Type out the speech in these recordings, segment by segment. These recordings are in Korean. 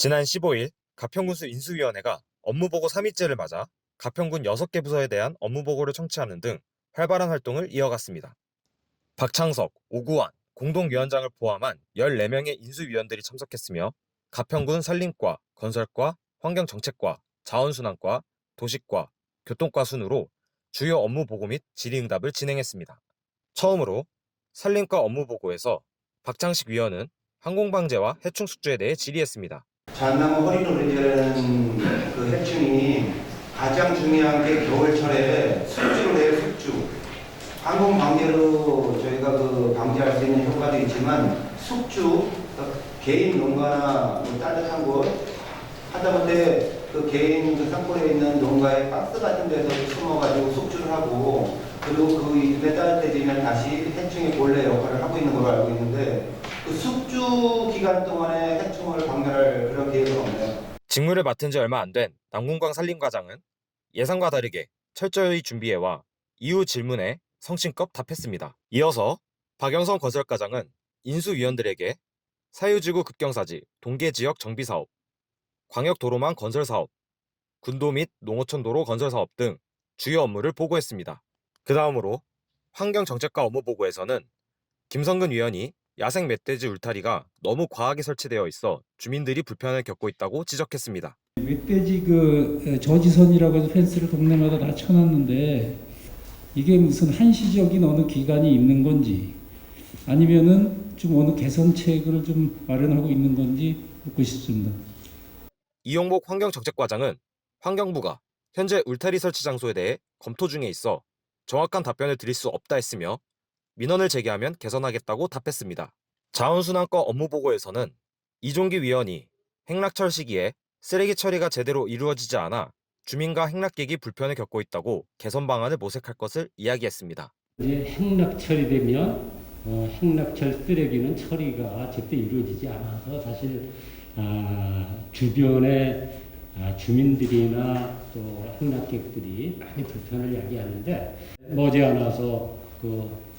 지난 15일 가평군수 인수위원회가 업무보고 3일째를 맞아 가평군 6개 부서에 대한 업무보고를 청취하는 등 활발한 활동을 이어갔습니다. 박창석, 오구환, 공동위원장을 포함한 14명의 인수위원들이 참석했으며 가평군 산림과, 건설과, 환경정책과, 자원순환과, 도시과, 교통과 순으로 주요 업무 보고 및 질의응답을 진행했습니다. 처음으로 산림과 업무 보고에서 박창식 위원은 항공방제와 해충 숙주에 대해 질의했습니다. 잣나무 허리로 되는 그 해충이 가장 중요한 게 겨울철에 숙주로 돼요, 숙주. 항공 방제로 저희가 그 방지할 수 있는 효과도 있지만 숙주, 그 개인 농가나 뭐 따뜻한 곳 하다못해 그 개인 그 산골에 있는 농가에 박스 같은 데서 숨어가지고 숙주를 하고 그리고 그 입에 따뜻해지면 다시 해충의 본래 역할을 하고 있는 걸로 알고 있는데 그 숙주 기간 동안에 해충을 박멸할 그런 계획은 없나요? 직무를 맡은 지 얼마 안 된 남궁광 산림과장은 예상과 다르게 철저히 준비해와 이후 질문에 성심껏 답했습니다. 이어서 박영선 건설과장은 인수위원들에게 사유지구 급경사지 동계지역 정비사업, 광역도로망 건설사업, 군도 및 농어촌 도로 건설사업 등 주요 업무를 보고했습니다. 그 다음으로 환경정책과 업무 보고에서는 김성근 위원이 야생 멧돼지 울타리가 너무 과하게 설치되어 있어 주민들이 불편을 겪고 있다고 지적했습니다. 멧돼지 그 에, 저지선이라고 해서 펜스를 동네마다 다 쳐놨는데 이게 무슨 한시적인 어느 기간이 있는 건지 아니면은 좀 어느 개선책을 좀 마련하고 있는 건지 묻고 싶습니다. 이용복 환경정책과장은 환경부가 현재 울타리 설치 장소에 대해 검토 중에 있어 정확한 답변을 드릴 수 없다 했으며 민원을 제기하면 개선하겠다고 답했습니다. 자원순환과 업무보고에서는 이종기 위원이 행락철 시기에 쓰레기 처리가 제대로 이루어지지 않아 주민과 행락객이 불편을 겪고 있다고 개선 방안을 모색할 것을 이야기했습니다. 이제 행락철이 되면 어, 행락철 쓰레기는 처리가 제때 이루어지지 않아서 사실 아, 주변의 아, 주민들이나 또 행락객들이 많이 불편을 야기하는데 머지않아서 그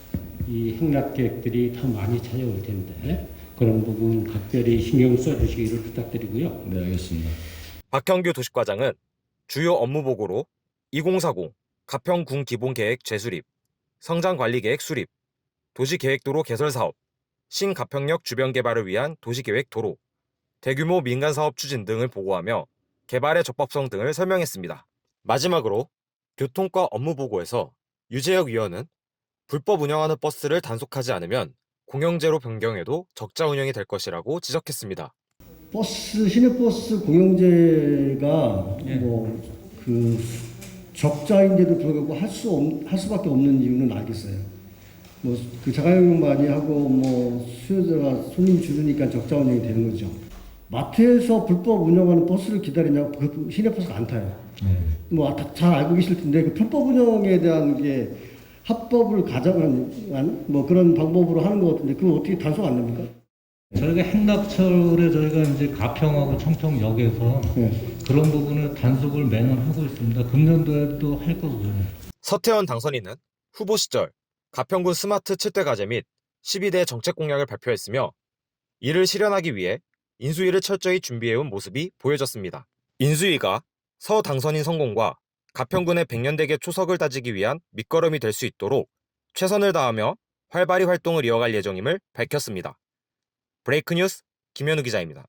이 행락객들이 더 많이 찾아올 텐데 그런 부분 각별히 신경 써주시기를 부탁드리고요. 네, 알겠습니다. 박형규 도시과장은 주요 업무 보고로 2040 가평군 기본계획 재수립, 성장관리계획 수립, 도시계획도로 개설 사업, 신가평역 주변 개발을 위한 도시계획 도로, 대규모 민간 사업 추진 등을 보고하며 개발의 적법성 등을 설명했습니다. 마지막으로 교통과 업무 보고에서 유재혁 위원은 불법 운영하는 버스를 단속하지 않으면 공영제로 변경해도 적자 운영이 될 것이라고 지적했습니다. 버스 시내버스 공영제가 예. 뭐그 적자인데도 불구하고 할수 없, 할 수밖에 없는 이유는 알겠어요. 뭐 그 자가용역 많이 하고 뭐 수요자가 손님 줄으니까 적자 운영이 되는 거죠. 마트에서 불법 운영하는 버스를 기다리냐고 그 시내버스가 안 타요. 뭐잘 알고 계실 텐데 그 불법 운영에 대한 게 합법을 가정한 뭐 그런 방법으로 하는 것 같은데 그거 어떻게 단속 안 됩니까? 저희가 행락철에 저희가 이제 가평하고 청평역에서 네. 그런 부분을 단속을 매년 하고 있습니다. 금년도에도 할 거고요. 서태원 당선인은 후보 시절 가평군 스마트 7대 과제 및 12대 정책 공약을 발표했으며 이를 실현하기 위해 인수위를 철저히 준비해온 모습이 보여졌습니다. 인수위가 서 당선인 성공과 가평군의 100년대계 초석을 다지기 위한 밑거름이 될 수 있도록 최선을 다하며 활발히 활동을 이어갈 예정임을 밝혔습니다. 브레이크 뉴스 김현우 기자입니다.